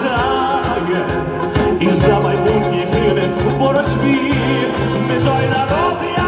пам'ятає і за майбутніх гине у боротьбі, не той народ.